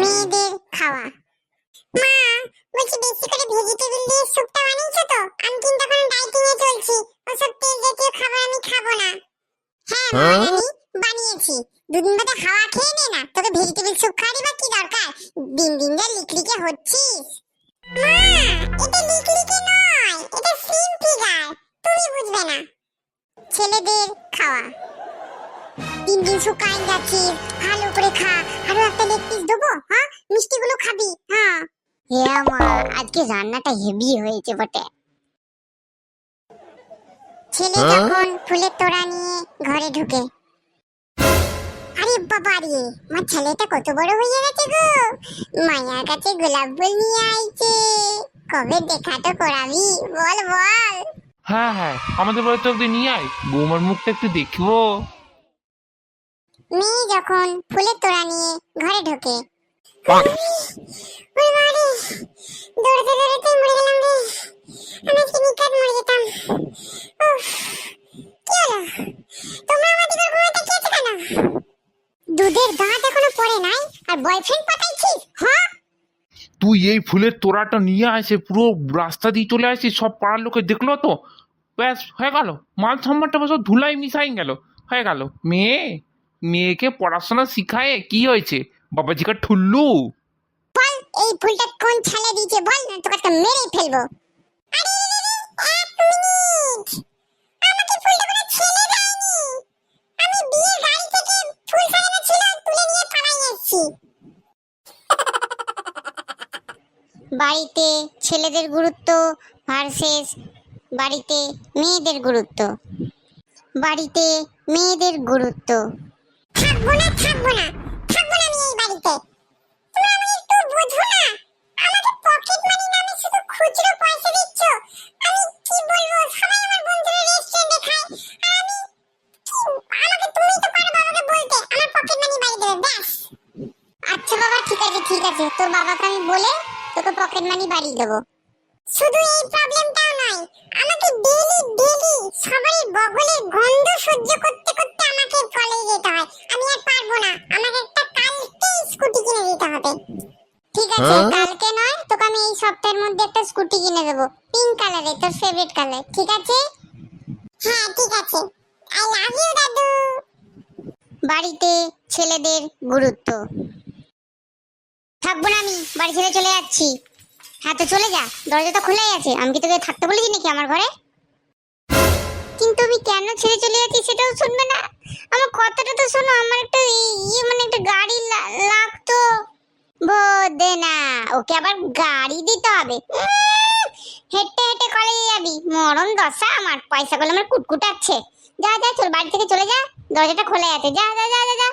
মেয়েদের খাওয়া। মা বলছি বেশি করে ভেজিটেবল দিয়ে স্যুপটা বানিয়েছো তো? আমি কিন্তু এখন ডাইটিং এ চলছি। ওসব তেল জাতীয় খাবার আমি খাব না। হ্যাঁ মহারানী বানিয়েছি। দুদিন বাদে হাওয়া খেয়ে নে না। তোকে ভেজিটেবল স্যুপ খাওয়ারই বা কি দরকার? দিন দিন যা লিকলিকে হচ্ছিস। মা এটা লিকলিকে নয় এটা স্লিম ফিগার। তুমি বুঝবে না। ছেলেদের খাওয়া। দিন দিন শুকাই যাচ্ছিস ভালো করে খা। আরও একটা লেগ পিস দেবো হ্যাঁ? মিষ্টিগুলো খাবি হ্যাঁ? হ্যাঁ মা আজকে রান্নাটা হেভি হয়েছে বটে। ছেলে হ্যাঁ? যখন ফুলের তোড়া নিয়ে ঘরে ঢুকে আরে বাবা রে আমার ছেলেটা কত বড় হয়ে গেছে গো। মায়ার কাছে গোলাপ ফুল নিয়ে আইছে। কবে দেখা তো করাবি বল বল। হ্যাঁ হ্যাঁ আমাদের বাড়িতে একদিন নিয়ে আয়। বৌমার মুখটা একটু দেখব। মেয়ে যখন ফুলের তোড়া নিয়ে ঘরে ঢোকে। ওই বাড়ি দৌড়তে দৌড়তে মরে গেলাম রে। আমি আজকে নিকাত মরে যেতাম। উফ, কি হলো? তোমরা আমার দিকে ঘুরে তাকিয়েছো কেন? দুধের দাঁত এখনও পড়ে নাই আর বয়ফ্রেন্ড হ্যাঁ তুই এই ফুলের তোড়াটা নিয়ে আসে পুরো রাস্তা দিয়ে চলে আসিস সব পাড়ার লোকে দেখল তো? ব্যাস হয়ে গেল। মাল সম্মানটা বসে ধুলাই মিশাই গেল। হয়ে গেল। মেয়ে মেয়েকে পড়াশোনা শিখায় কি হয়েছে? বাবাজিকা ঠুল্লু। বল, এই ফুলটা কোন ছেলে দিয়েছে বল না, তোকে একটা মেরে ফেলব। বাড়িতে ছেলেদের গুরুত্ব ভার্সেস বাড়িতে মেয়েদের গুরুত্ব। বাড়িতে মেয়েদের গুরুত্ব। থাকব না থাকব না। থাকব না আমি এই বাড়িতে। তুমি আমাকে একটু বোঝো না। আমাকে পকেট মানি নামে শুধু খুচরো পয়সা দিচ্ছ। আমি কি বলব? সবাই আমার বন্ধুরা রেস্টুরেন্টে খায়। আমি আমাকে তুমি তো পারো বাবাকে বলতে। আমার পকেট মানি বাড়ি দেবে, ব্যাস। আচ্ছা বাবা, ঠিক আছে ঠিক আছে। তোর বাবাকে আমি বলে তোকে পকেট মানি বাড়িয়ে দেবো। শুধু এই প্রবলেমটাও নয়। আমাকে ডেইলি ডেইলি সবারই বগলের গন্ধ সহ্য করতে করতে কলেজে যেতে হয়। আমি আর পারব না। আমাকে একটা কালকে স্কুটি কিনে দিতে হবে। ঠিক আছে হ্যাঁ? কালকে নয় তোকে আমি এই সপ্তাহের মধ্যে একটা স্কুটি কিনে দেবো। পিঙ্ক কালারে তোর ফেভারিট কালার। ঠিক আছে? হ্যাঁ ঠিক আছে। আই লাভ ইউ দাদু। বাড়িতে ছেলেদের গুরুত্ব। থাকব না আমি বাড়ি ছেড়ে চলে যাচ্ছি। হ্যাঁ তো চলে যা। দরজা তো খোলাই আছে। আমি কি তোকে থাকতে বলেছি নাকি আমার ঘরে? আমি কেন ছেড়ে চলে যাচ্ছি সেটাও শুনবে না। আমার কথাটা তো শোনো, আমার একটা ইয়ে মানে একটা গাড়ি লাগতো। বোধে না, ওকে আবার গাড়ি দিতে হবে। হেঁটে হেঁটে কলেজে যাবি। মরণ দশা আমার, পয়সা গুলো আমার কুটকুটাচ্ছে। যা যা, চল বাড়ি থেকে চলে যা, দরজাটা খোলা আছে। যা যা যা যা যা।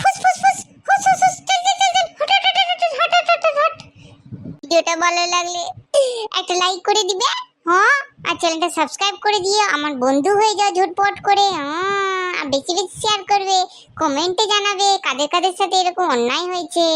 ফুস ফুস ফুস ফুস ফুস ফুস, চল চল চল চল, হট হট হট হট হট হট হট ভিডিওটা ভালো লাগলে একটা লাইক করে দিবে। হ্যাঁ? আর চ্যানেলটা সাবস্ক্রাইব করে দিও। আমার বন্ধু হয়ে যাও ঝটপট করে। হ্যাঁ আর বেশি বেশি শেয়ার করবে। কমেন্টে জানাবে। কাদের কাদের সাথে এরকম অন্যায় হয়েছে?